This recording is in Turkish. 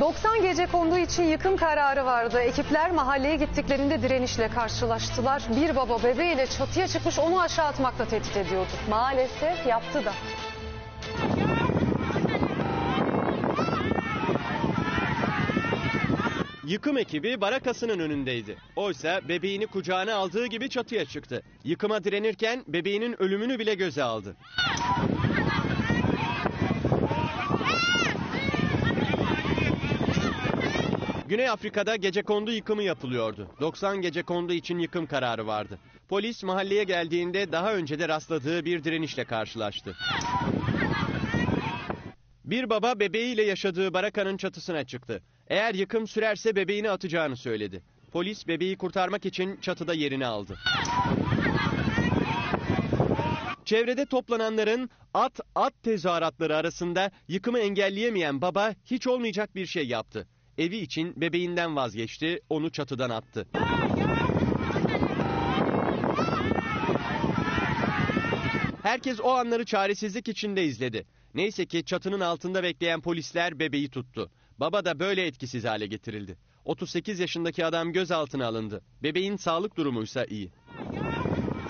90 gece konduğu için yıkım kararı vardı. Ekipler mahalleye gittiklerinde direnişle karşılaştılar. Bir baba bebeğiyle çatıya çıkmış onu aşağı atmakla tehdit ediyordu. Maalesef yaptı da. Yıkım ekibi barakasının önündeydi. Oysa bebeğini kucağına aldığı gibi çatıya çıktı. Yıkıma direnirken bebeğinin ölümünü bile göze aldı. Güney Afrika'da gecekondu yıkımı yapılıyordu. 90 gecekondu için yıkım kararı vardı. Polis mahalleye geldiğinde daha önce de rastladığı bir direnişle karşılaştı. Bir baba bebeğiyle yaşadığı barakanın çatısına çıktı. Eğer yıkım sürerse bebeğini atacağını söyledi. Polis bebeği kurtarmak için çatıda yerini aldı. Çevrede toplananların at at tezahüratları arasında yıkımı engelleyemeyen baba hiç olmayacak bir şey yaptı. Evi için bebeğinden vazgeçti, onu çatıdan attı. Herkes o anları çaresizlik içinde izledi. Neyse ki çatının altında bekleyen polisler bebeği tuttu. Baba da böyle etkisiz hale getirildi. 38 yaşındaki adam gözaltına alındı. Bebeğin sağlık durumuysa iyi.